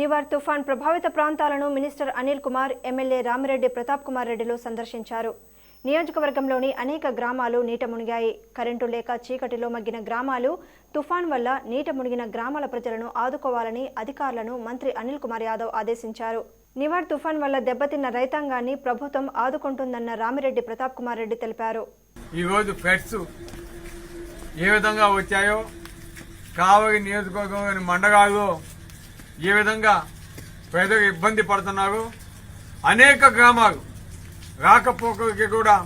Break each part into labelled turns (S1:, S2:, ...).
S1: నివార్ తుఫాన్ ప్రభావిత ప్రాంతాలను మినిస్టర్ అనిల్ కుమార్ ఎమ్మెల్యే రామిరెడ్డి ప్రతాప్ కుమార్ రెడ్డిలు సందర్శించారు. నియోజకవర్గంలోని అనేక గ్రామాలు నీట మునిగాయి. కరెంటు లేక చీకటిలో మగ్గిన గ్రామాలు తుఫాన్ వల్ల నీట మునిగిన గ్రామాల ప్రజలను ఆదుకోవాలని అధికారులను మంత్రి అనిల్ కుమార్ యాదవ్ ఆదేశించారు. నివార్ తుఫాన్ వల్ల దెబ్బతిన్న రైతాంగాన్ని ప్రభుత్వం ఆదుకుంటుందన్న రామిరెడ్డి ప్రతాప్ కుమార్ రెడ్డి తెలిపారు.
S2: ఈరోజు ఫ్లడ్స్ ఏ విధంగా వచ్చాయో కావలి నియోజకవర్గంలోని మండగాల్లో ఏ విధంగా ప్రజలు ఇబ్బంది పడుతున్నారు? అనేక గ్రామాలు రాకపోకలకి కూడా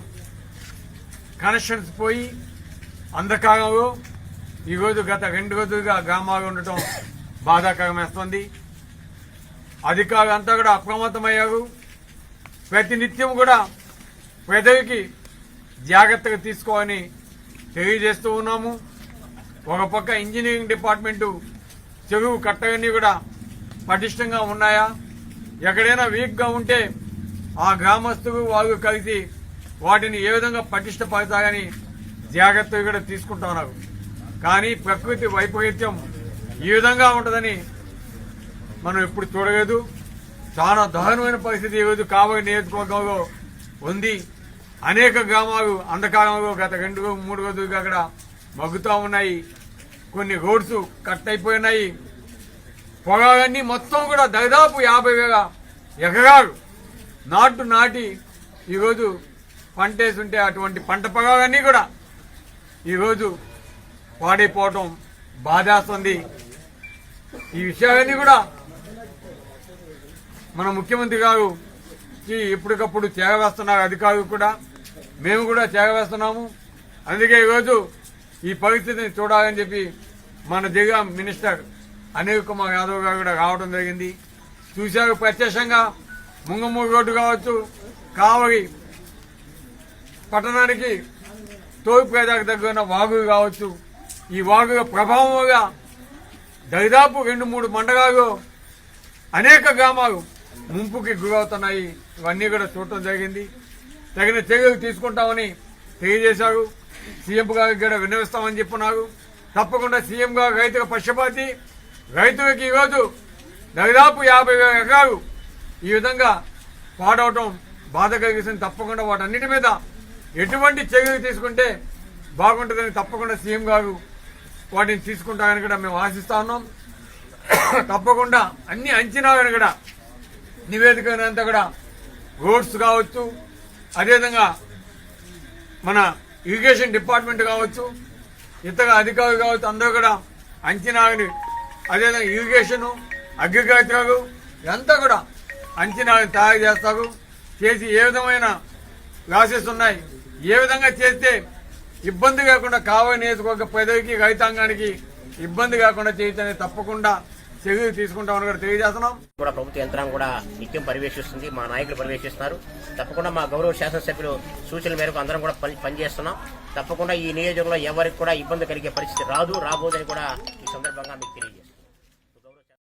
S2: కనెక్షన్స్ పోయి అంధకారంలో ఈరోజు గత రెండు రోజులుగా గ్రామాలు ఉండటం బాధాకరమేస్తుంది. అధికారులు అంతా కూడా అప్రమత్తమయ్యారు. ప్రతినిత్యం కూడా ప్రజలకి జాగ్రత్తగా తీసుకోవాలని తెలియజేస్తూ ఉన్నాము. ఒక పక్క ఇంజనీరింగ్ డిపార్ట్మెంటు చెరువు కట్టగానే కూడా పటిష్టంగా ఉన్నాయా? ఎక్కడైనా వీక్గా ఉంటే ఆ గ్రామస్తులు వాళ్ళు కలిసి వాటిని ఏ విధంగా పటిష్టపరచాలని జాగ్రత్తలు కూడా తీసుకుంటున్నారు. కానీ ప్రకృతి వైపరీత్యం ఈ విధంగా ఉంటుందని మనం ఎప్పుడు చూడలేదు. చాలా దారుణమైన పరిస్థితి ఈరోజు కావలి నియోజకవర్గంలో ఉంది. అనేక గ్రామాలు అంధకారంలో గత రెండు మూడు రోజులుగా అక్కడ మగ్గుతూ ఉన్నాయి. కొన్ని రోడ్స్ కట్ అయిపోయినాయి. పొగాలన్నీ మొత్తం కూడా దాదాపు యాభై వేల ఎకరాలు నాటు నాటి ఈరోజు పంటేస్తుంటే అటువంటి పంట పొగాలన్నీ కూడా ఈరోజు పాడైపోవటం బాధేస్తుంది. ఈ విషయాలన్నీ కూడా మన ముఖ్యమంత్రి గారు ఎప్పటికప్పుడు చేరవేస్తున్నారు అధికారులు కూడా. మేము కూడా చేరవేస్తున్నాము. అందుకే ఈరోజు ఈ పరిస్థితిని చూడాలని చెప్పి మన జిల్లా మినిస్టర్ అనిల్ కుమార్ యాదవ్ గారు కూడా రావడం జరిగింది. చూశారు ప్రత్యక్షంగా ముంగమూరు రోడ్డు కావచ్చు కావలి పట్టణానికి తోపు పేదకు దగ్గర ఉన్న వాగులు కావచ్చు. ఈ వాగుల ప్రభావముగా దరిదాపు రెండు మూడు మండలాలు అనేక గ్రామాలు ముంపుకి గురవుతున్నాయి. ఇవన్నీ కూడా చూడటం జరిగింది. తగిన చర్యలు తీసుకుంటామని తెలియజేశారు. సీఎం గారికి కూడా విన్నవిస్తామని చెప్పున్నారు తప్పకుండా సీఎం గారు రైతుల పక్షపాతి రైతులకి ఈరోజు దాదాపు యాభై వేల ఎకరాలు ఈ విధంగా పాడవటం బాధ కలిగిస్తుంది. తప్పకుండా వాటన్నిటి మీద ఎటువంటి చర్యలు తీసుకుంటే బాగుంటుందని తప్పకుండా సీఎం గారు వాటిని తీసుకుంటారని కూడా మేము ఆశిస్తా ఉన్నాం. తప్పకుండా అన్ని అంచనాలను కూడా నివేదికనంతా కూడా రోడ్స్ కావచ్చు అదేవిధంగా మన ఇరిగేషన్ డిపార్ట్మెంట్ కావచ్చు ఇతర అధికారులు కావచ్చు అందరూ కూడా అంచనాలని అదేవిధంగా ఇరిగేషను అగ్రికల్చర్ ఇదంతా కూడా అంచనాలను తయారు చేస్తారు చేసి ఏ విధమైన లాసెస్ ఉన్నాయి ఏ విధంగా చేస్తే ఇబ్బంది కాకుండా కావని నియోజకవర్గ ప్రజలకి రైతాంగానికి ఇబ్బంది కాకుండా చేయొచ్చని తప్పకుండా చర్యలు తీసుకుంటామని కూడా తెలియజేస్తున్నాం.
S3: కూడా ప్రభుత్వ యంత్రాంగం కూడా నిత్యం పర్యవేక్షిస్తుంది మా నాయకులు పర్యవేక్షిస్తున్నారు. తప్పకుండా మా గౌరవ శాసనసభ్యులు సూచనల మేరకు అందరం కూడా పని పనిచేస్తున్నాం తప్పకుండా ఈ నియోజకవర్గంలో ఎవరికి కూడా ఇబ్బంది కలిగే పరిస్థితి రాదు రాబోదని కూడా ఈ సందర్భంగా మీకు తెలియజేస్తున్నాం.